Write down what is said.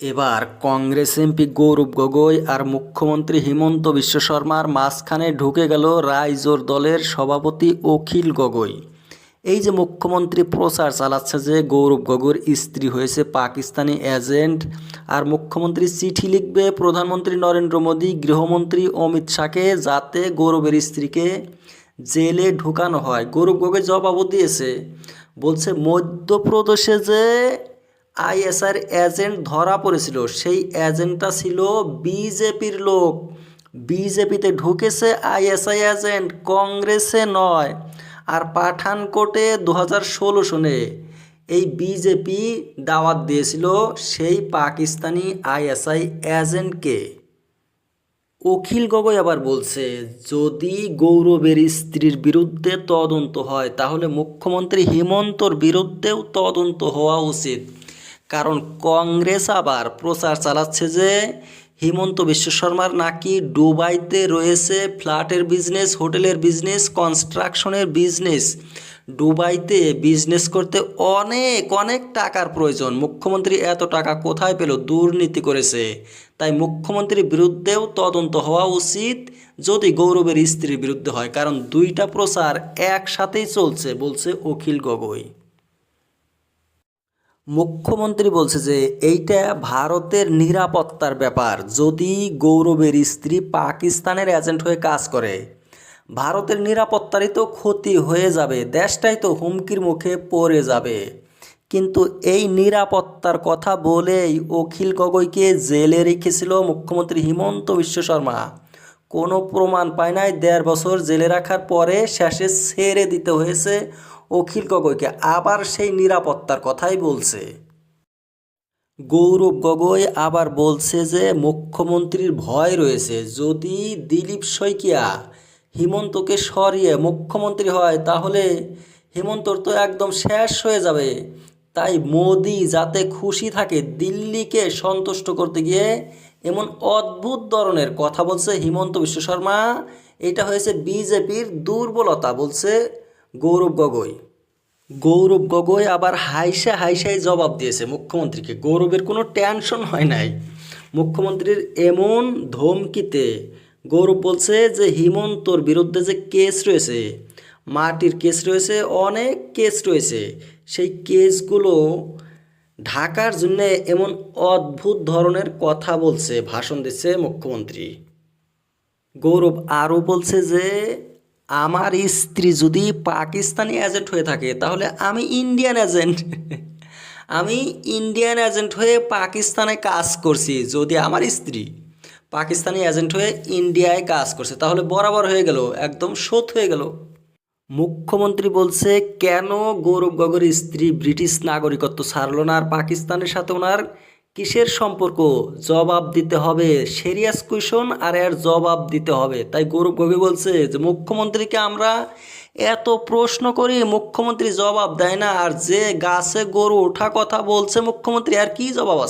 এবার কংগ্রেস এমপি গৌরব গগৈ আর মুখ্যমন্ত্রী হিমন্ত বিশ্ব শর্মার মাঝখানে ঢুকে গেল রাইজোর দলের সভাপতি অখিল গগৈ। এই যে মুখ্যমন্ত্রী প্রচার চালাচ্ছে যে গৌরব গগৈর স্ত্রী হয়েছে পাকিস্তানি এজেন্ট আর মুখ্যমন্ত্রী চিঠি লিখবে প্রধানমন্ত্রী নরেন্দ্র মোদী, গৃহমন্ত্রী অমিত শাহকে যাতে গৌরবের স্ত্রীকে জেলে ঢুকানো হয়। গৌরব গগৈ জবাবও দিয়েছে, বলছে, মধ্যপ্রদেশে যে আইএসআর এজেন্ট ধরা পড়েছিল। সেই এজেন্টটা ছিল বিজেপির লোক। বিজেপিতে ঢুকেছে আইএসআই এজেন্ট, কংগ্রেসে নয়। আর পাঠানকোটে দু হাজার ষোলো সনে এই বিজেপি দাওয়াত দিয়েছিল সেই পাকিস্তানি আইএসআই এজেন্টকে। অখিল গগৈ আবার বলছে, যদি গৌরবের স্ত্রীর বিরুদ্ধে তদন্ত হয়, তাহলে মুখ্যমন্ত্রী হিমন্তর বিরুদ্ধেও তদন্ত হওয়া উচিত। কারণ কংগ্রেস আবার প্রচার চালাচ্ছে যে হিমন্ত বিশ্ব শর্মার নাকি দুবাইতে রয়েছে ফ্ল্যাটের বিজনেস, হোটেলের বিজনেস, কনস্ট্রাকশনের বিজনেস। দুবাইতে বিজনেস করতে অনেক অনেক টাকার প্রয়োজন। মুখ্যমন্ত্রী এত টাকা কোথায় পেল? দুর্নীতি করেছে। তাই মুখ্যমন্ত্রীর বিরুদ্ধেও তদন্ত হওয়া উচিত যদি গৌরবের স্ত্রীর বিরুদ্ধে হয়। কারণ দুইটা প্রচার একসাথেই চলছে, বলছে অখিল গগৈ। মুখ্যমন্ত্রী বলছে যে এইটা ভারতের নিরাপত্তার ব্যাপার। যদি গৌরবের স্ত্রী পাকিস্তানের এজেন্ট হয়ে কাজ করে, ভারতের নিরাপত্তারই তো ক্ষতি হয়ে যাবে, দেশটাই তো হুমকির মুখে পড়ে যাবে। কিন্তু এই নিরাপত্তার কথা বলেই অখিল গগৈকে জেলে রেখেছিল মুখ্যমন্ত্রী হিমন্ত বিশ্ব শর্মা। কোনো প্রমাণ পায় নাই। দেড় বছর জেলে রাখার পরে শেষে ছেড়ে দিতে হয়েছে অখিল গগৈকে। আবার সেই নিরাপত্তার কথাই বলছে। গৌরব গগৈ আবার বলছে যে, মুখ্যমন্ত্রীর ভয় রয়েছে। যদি দিলীপ শইকিয়া হিমন্তকে সরিয়ে মুখ্যমন্ত্রী হয়, তাহলে হিমন্তর তো একদম শেষ হয়ে যাবে। তাই মোদি যাতে খুশি থাকে, দিল্লিকে সন্তুষ্ট করতে গিয়ে এমন অদ্ভুত ধরনের কথা বলছে হিমন্ত বিশ্ব শর্মা। এটা হয়েছে বিজেপির দুর্বলতা, বলছে গৌরব গগৈ। গৌরব গগৈ আবার হাইসা হাইসায় জবাব দিয়েছে মুখ্যমন্ত্রীকে। গৌরবের কোনো টেনশন হয় নাই। মুখ্যমন্ত্রীর এমন ধমকিতে গৌরব বলছে যে হিমন্তর বিরুদ্ধে যে কেস রয়েছে, মাটির কেস রয়েছে, অনেক কেস রয়েছে, সেই কেসগুলো ঢাকার জন্য এমন অদ্ভুত ধরনের কথা বলছে, ভাষণ দিচ্ছে মুখ্যমন্ত্রী। গৌরব আরও বলছে যে, আমার স্ত্রী যদি পাকিস্তানি এজেন্ট হয়ে থাকে, তাহলে আমি ইন্ডিয়ান এজেন্ট। আমি ইন্ডিয়ান এজেন্ট হয়ে পাকিস্তানে কাজ করছি, যদি আমার স্ত্রী পাকিস্তানি এজেন্ট হয়ে ইন্ডিয়ায় কাজ করছে, তাহলে বরাবর হয়ে গেল, একদম শোধ হয়ে গেল। মুখ্যমন্ত্রী বলছে, কেন গৌরব গগৈর স্ত্রী ব্রিটিশ নাগরিকত্ব ছাড়লো না আর পাকিস্তানের সাথে ওনার কিসের সম্পর্ক? জবাব দিতে হবে সিরিয়াস কুয়েশন আর এর জবাব দিতে হবে। তাই গৌরব গগৈ বলছে যে, মুখ্যমন্ত্রীকে আমরা এত প্রশ্ন করি, মুখ্যমন্ত্রী জবাব দেয় না। আর যে গাছে গরু ওঠা কথা বলছে মুখ্যমন্ত্রী আর কি জবাব আছে?